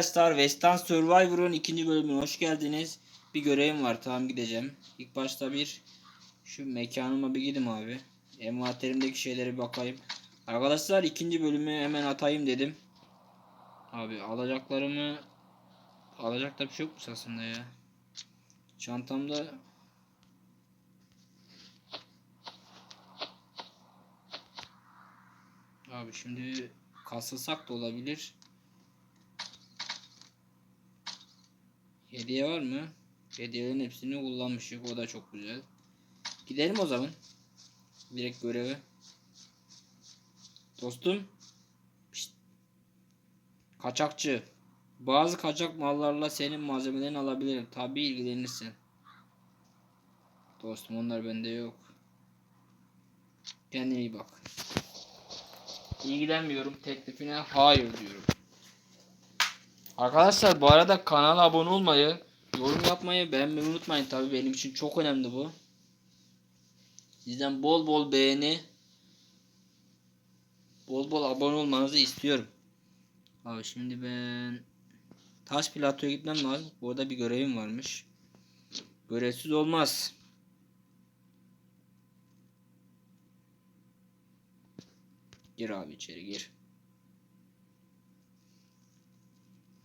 Arkadaşlar Western Survivor'un ikinci bölümüne hoş geldiniz. Bir görevim var tamam gideceğim. İlk başta bir şu mekanıma bir gideyim abi. Envanterimdeki şeylere bakayım. Arkadaşlar ikinci bölümü hemen atayım dedim. Abi alacaklarımı alacak da bir şey yokmuş aslında ya. Çantamda Abi şimdi kasılsak da olabilir. Hediye var mı? Hediyelerin hepsini kullanmışık. O da çok güzel. Gidelim o zaman. Direkt göreve. Dostum. Pişt. Kaçakçı. Bazı kaçak mallarla senin malzemelerini alabilirim. Tabi ilgilenirsen. Dostum onlar bende yok. Kendine iyi bak. İlgilenmiyorum teklifine hayır diyorum. Arkadaşlar bu arada kanala abone olmayı, yorum yapmayı, beğenmeyi unutmayın. Tabii benim için çok önemli bu. Sizden bol bol beğeni, bol bol abone olmanızı istiyorum. Abi şimdi ben taş platoya gitmem lazım. Burada bir görevim varmış. Görevsiz olmaz. Gir abi içeri gir.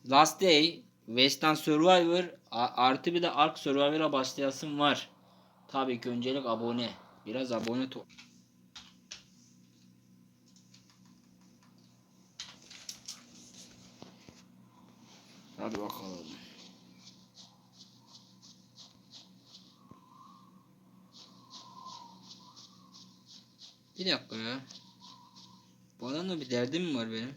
Last Day, Western Survivor artı bir de Ark Survivor'a başlayasım var. Tabii ki öncelik abone. Biraz abone to Hadi bakalım. Bir dakika ya. Bu adamla bir derdim mi var benim?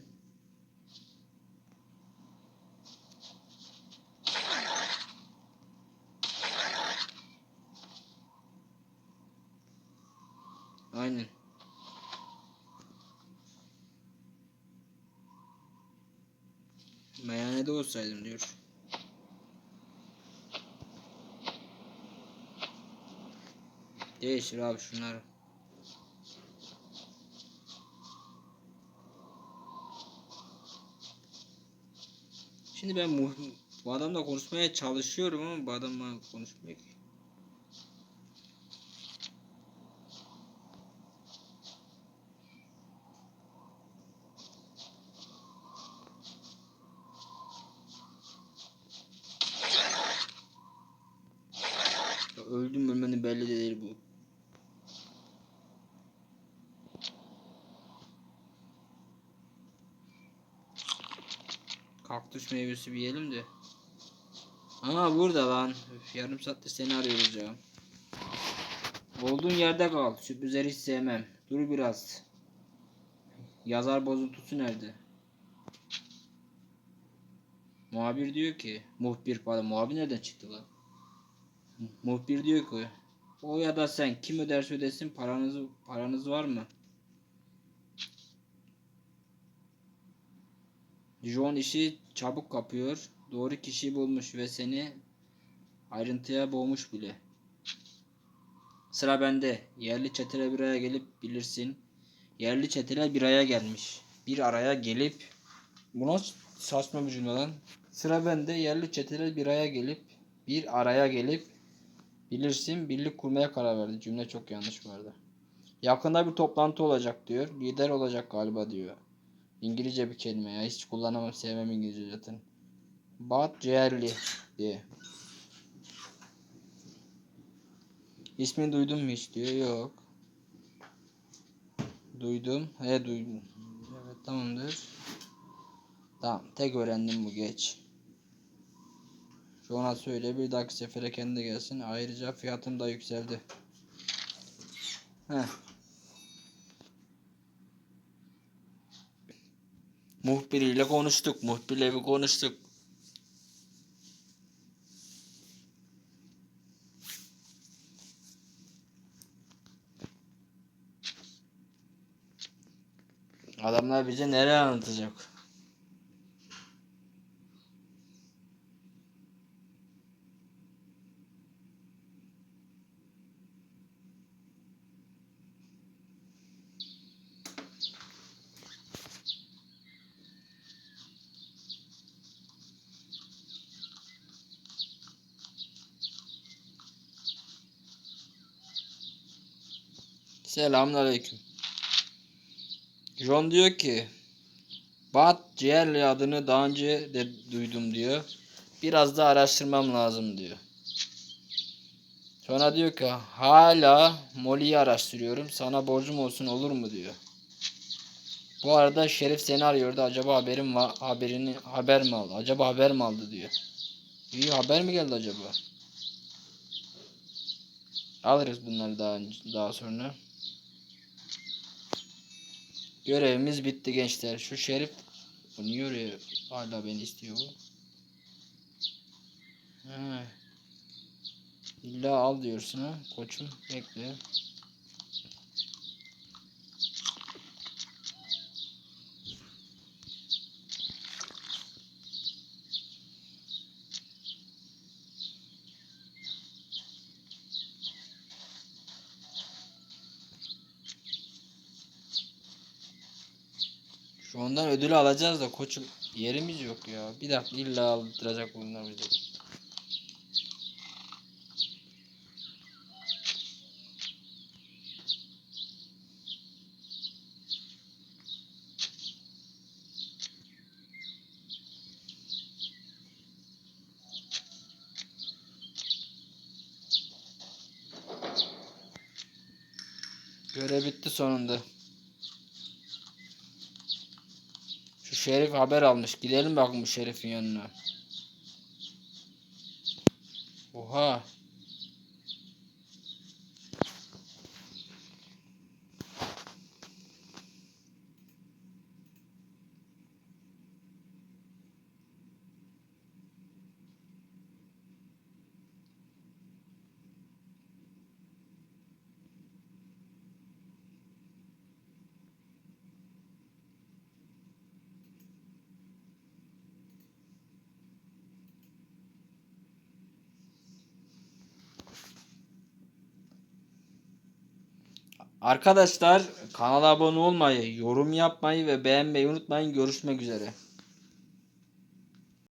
Aynen. Meyhanede olsaydım diyor. Değişir abi şunları. Şimdi ben bu, adamla konuşmaya çalışıyorum ama bu adamla konuşmuyor ki. Belli de değil bu. Kaktüs meyvesi bir yiyelim de. Aa burada lan. Üf, yarım saattir seni arıyoruz ya. Olduğun yerde kal. Sürprizleri hiç sevmem. Dur biraz. Yazar bozuntusu nerede? Muhabir diyor ki, muhbir pardon, muhabir nereden çıktı lan? Muhbir diyor ki, o ya da sen kim öderse ödesin paranız paranız var mı? John işi çabuk kapıyor. Doğru kişiyi bulmuş ve seni ayrıntıya boğmuş bile. Sıra bende. Yerli çeteler bir araya gelip bilirsin. Yerli çeteler bir araya gelmiş. Bir araya gelip bu nasıl saçma bir cümle lan. Sıra bende. Yerli çeteler bir araya gelip bir araya gelip bilirsin birlik kurmaya karar verdi. Cümle çok yanlış vardı. Yakında bir toplantı olacak diyor. Lider olacak galiba diyor. İngilizce bir kelime ya. Hiç kullanamam. Sevmem İngilizce zaten. Bat Cerli diye. İsmini duydun mu hiç diyor. Yok. Duydum. He duydum. Evet tamamdır. Tamam. Tek öğrendim bu geç. Ona söyle bir dahaki sefere kendi gelsin. Ayrıca fiyatım da yükseldi. Heh. Muhbiriyle konuştuk. Muhbirle bir konuştuk. Adamlar bize nereye anlatacak? Selamünaleyküm. John diyor ki Bat Ciğerli adını daha önce de duydum diyor. Biraz da araştırmam lazım diyor. Sonra diyor ki hala Molly'yi araştırıyorum. Sana borcum olsun olur mu diyor. Bu arada Şerif seni arıyordu. Acaba haberim var haberini haber mi aldı? Acaba haber mi aldı diyor. İyi haber mi geldi acaba? Alırız bunları daha daha sonra. Görevimiz bitti gençler. Şu Şerif bu niye hala beni istiyor? He. İlla al diyorsun ha koçum. Bekle. Şu ondan ödülü alacağız da koçum yerimiz yok ya. Bir dakika illa aldıracak bunlar bize. Görev bitti sonunda. Şerif haber almış. Gidelim bakın bu şerifin yanına. Oha. Arkadaşlar kanala abone olmayı, yorum yapmayı ve beğenmeyi unutmayın. Görüşmek üzere.